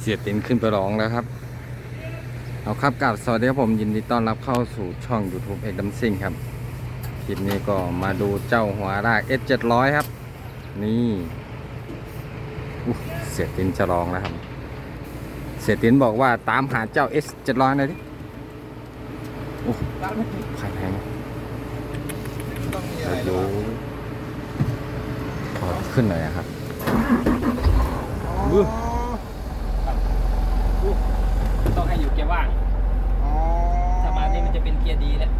เสียตินขึ้นไปร้องแล้วครับ เอาครับกับสวัสดีครับผมยินดีต้อนรับเข้าสู่ช่อง YouTube เอกดัมซิงครับ คลิปนี้ก็มาดูเจ้าหัวราก S 700 ครับ นี่เสียตินจะร้องแล้วครับ เสียตินบอกว่าตามหาเจ้า S 700 หน่อยดิโอ้ขายแพงต้องมีอะไรเดี๋ยวขอขึ้นหน่อยนะครับ อ๋อ ต้องให้อยู่เกียร์ว่าง อ๋อ ถ้ามานี่มันจะเป็นเกียร์ดีแล้ว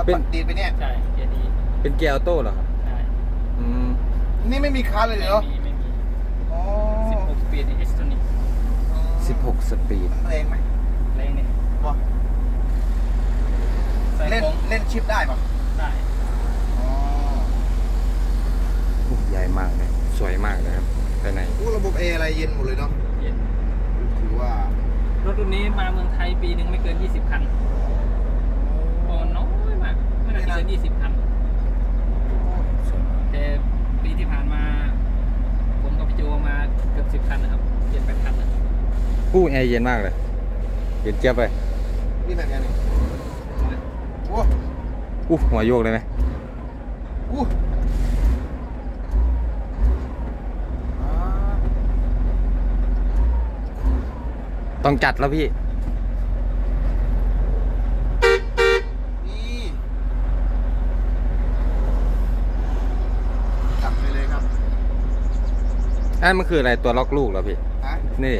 ถ้าเป็น ปัดดีดไปเนี่ย ใช่เกียร์ดีเป็นเกียร์ออโต้เหรอครับใช่อืมนี่ไม่มีคันเลยเหรอไม่มีไม่มีอ๋อ16สปีดเอ็กซ์ตนิก16 สปีด แรงไหมแรงเนี่ยวะใส่เล่นโค้งเล่นชิปได้ปะได้อ๋ออุ๊ยใหญ่มากเลย สวยมากเลยครับไปไหนอู้ระบบเออะไรเย็นหมดเลยเนาะเย็นถือว่า รถรุ่นนี้มาเมืองไทยปีหนึ่งไม่เกิน 20 คันโอ้น้อยมาก ไม่น่าจะเกิน20คันแต่ปีที่ผ่านมา ผมกับพี่โจมาเกือบ10คันนะครับเจ็ดแปดคันนะครับกู้แอร์เย็นมากเลยเย็นเจี๊ยบไปนี่แบบเนี้ยนี่โอ้อู้หัวโยกเลยไหมอู้อ่าต้องจัดแล้วพี่ นี่จับไปเลยครับ อันมันคืออะไรตัวล็อกลูกเหรอพี่ ฮะนี่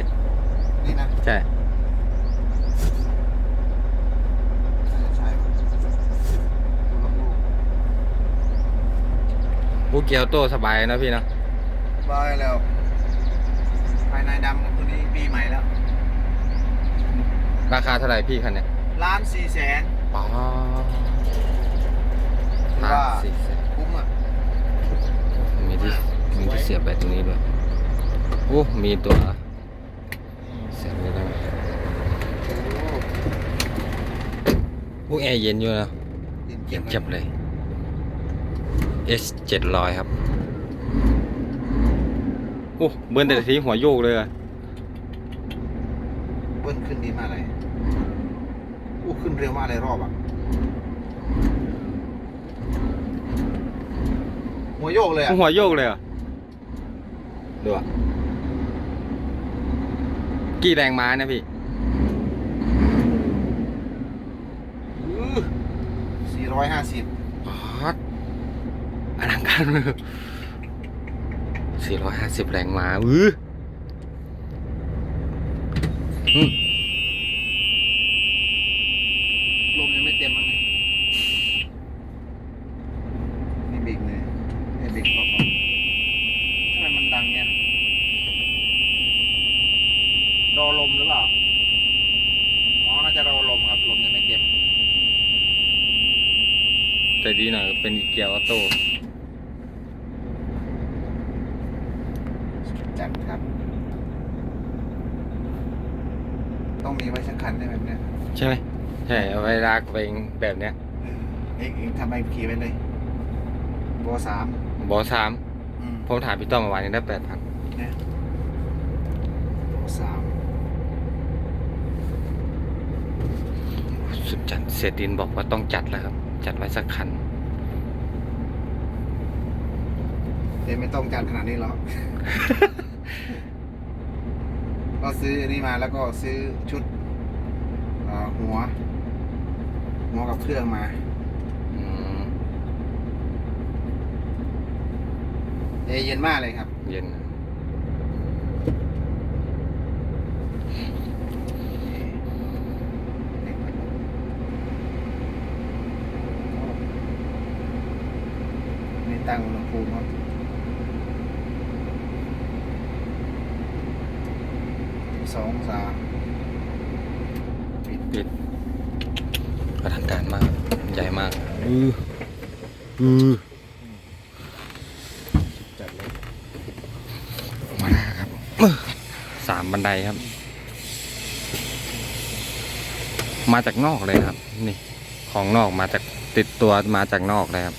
นี่นะใช่ใช่ปะดูลำลูกอู้เกียร์ออโต้สบายนะพี่นะบายแล้ว ภายในดำตัวนี้ปีใหม่แล้วราคาเท่าไหร่พี่คันเนี้ยล้านสี่แสนป๋อถือห้าว่าสี่แสนคุ้มอะมีที่มีที่เสียบแบตตรงนี้ด้วย อู้มีตัวเสียบเลยได้ไหมอู้แอร์เย็นอยู่นะเย็นเจ็บเลย S 700ครับโอ้เบิร์นแต่ละทีหัวโยกเลยอะเบิ้ลขึ้นดีมากเลยอู้ขึ้นเร็วมากเลยรอบอะหัวโยกเลยอะหัวโยกเลยเหรอะดูอะ กี่แรงม้าเนี่ยพี่สี่ร้อยห้าสิบป๊อดอลังการเลยสี่ร้อยห้าสิบแรงม้าอื้ออืมลมยังไม่เต็มมั้งเนี่ยนี่เบรกเลยนี่เบรกเบาๆทำไมมันดังเนี่ยรอลมหรือเปล่า อ๋อ น่าจะรอลมครับ ลมยังไม่เต็ม แต่ดีหน่อยเป็นอีเกียร์ออโต้จัดครับ ต้องมีไว้สักคันได้แบบเนี้ยใช่ไหมใช่เอาไว้ลากไปแบบเนี้ยเออเองเองทำใบขับขี่ไว้เลยโบสามบอสามอืมผมถามพี่ต้อมเมื่อวานนี้ได้แปดพันเนี่ยโบสามสุดจัดเสียดินบอกว่าต้องจัดแล้วครับ จัดไว้สักคันเดี๋ยวไม่ต้องจัดขนาดนี้หรอก ก็ซื้ออันนี้มาแล้วก็ซื้อชุดเอ่อหัว หัวกับเครื่องมาอืมเอร์เย็นมากเลยครับ เย็นนี่ ตั้งอุณหภูมิครับสององศาปิดปิดอลังการมาก ใหญ่มาก อืออือจัดเลยมาครับอื้อสามบันไดครับ มาจากนอกเลยครับ นี่ ของนอกมาจากติดตัวมาจากนอกเลยครับ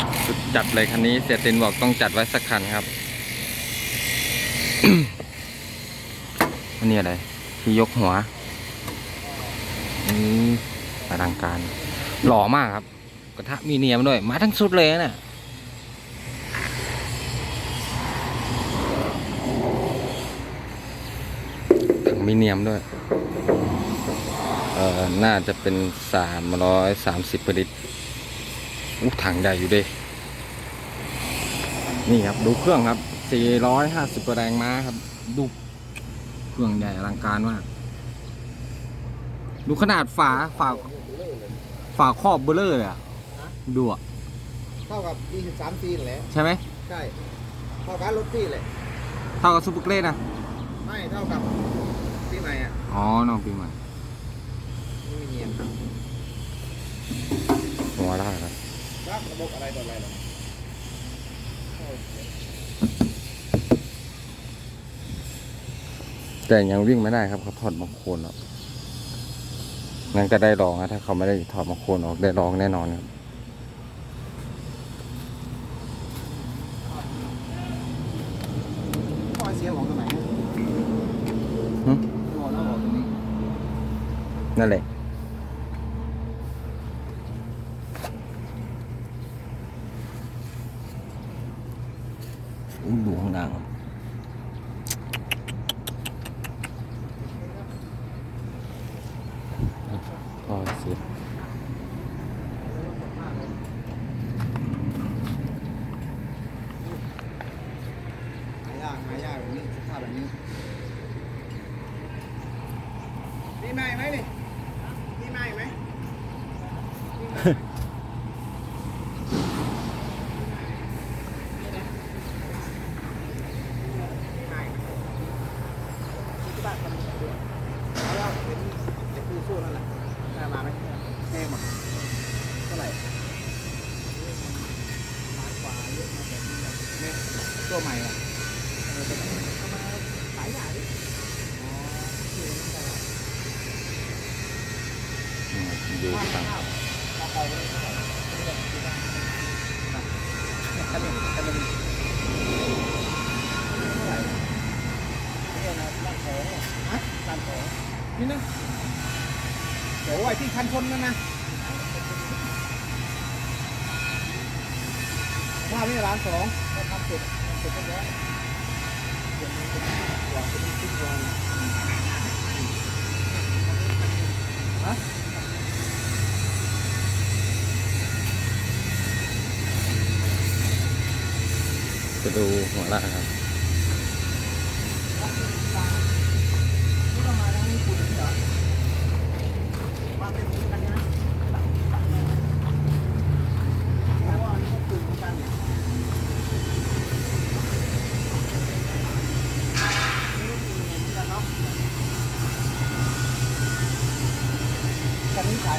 อ สุด จัดเลยคันนี้เสียตินบอกต้องจัดไว้สักคันครับอันนี้อะไร ที่ยกหัวนี่อลังการ หล่อมากครับ กระทะมีเนียมด้วย มาทั้งสุดเลยนะ่ะถังมีเนียมด้วย เอ่อ น่าจะเป็นสามร้อยสามสิบลิตรอู้ถังใหญ่อยู่เดิ นี่ครับดูเครื่องครับสี่ร้อยห้าสิบแรงม้าครับ ดูเครื่องใหญ่อลังการมาก ดูขนาดฝาฝาฝาครอบเบลเลอร์เลยอะดูอะเท่ากับ 23ซีนแหละใช่ไหมใช่เท่ากับรถพี่เลยเท่ากับซูเปอร์เกรดนะไม่เท่ากับที่ใหม่อะอ๋อน้องปีใหม่ไม่มีเนียนครับหัวได้ครับครับระบบอะไรต่ออะไรหรอ แต่ยังวิ่งไม่ได้ครับเขาถอดบางโคลนออกนั่นก็ได้ลองนะถ้าเขาไม่ได้ถอดบางโคลนออกได้ลองแน่นอนครับข้อเสียของตรงไหนหึหัวแล้วบอกตรงนี้นั่นแหละ ดูข้างล่างครับก็เสียหายากหายากแบบนี้สภาพแบบนี้มีใหม่ไหมนี่มีใหม่ไหมมีใหม่ไหมมีใหม่ไหมที่บ้านทำด้วยเอาละเป็นไอ้คู่สู้นั่นแหละได้มาไหมแห้งหมดเท่าไหร่ล้านกว่าเยอะมากแบบนี้เนี่ย ตัวใหม่อะขายใหญ่ดิอืมดูต่างนนี้คันะคันของนี่นะโอ้ที่คันชนนั่นนะว่าไม่ร้านสองก็ทำเสร็จ เสร็จเรียบร้อยเดี๋ยวมันเป็นหวังเป็นชิ้นวันฮะ จะดูหัวละครับ นี่เรามาทางนี้คุณเหรอมาเป็นกัน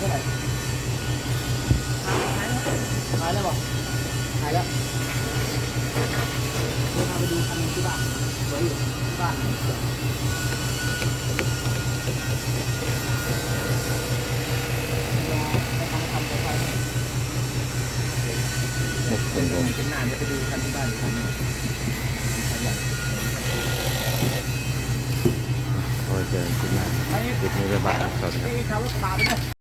เท่าไหร่ขายแล้วบอกขายแล้วเดี๋ยวพาไปดูคันนึงที่บ้านสวยอยู่ที่บ้านไปทำทำไปไปเป็นลมเป็นหน้าเดี๋ยวไปดูคันที่บ้านอีกคันหนึงคันใหญ่พอเจอขึ้นมาไอ้คลิปนี้บ๊ายบายครับสวัสดีครับ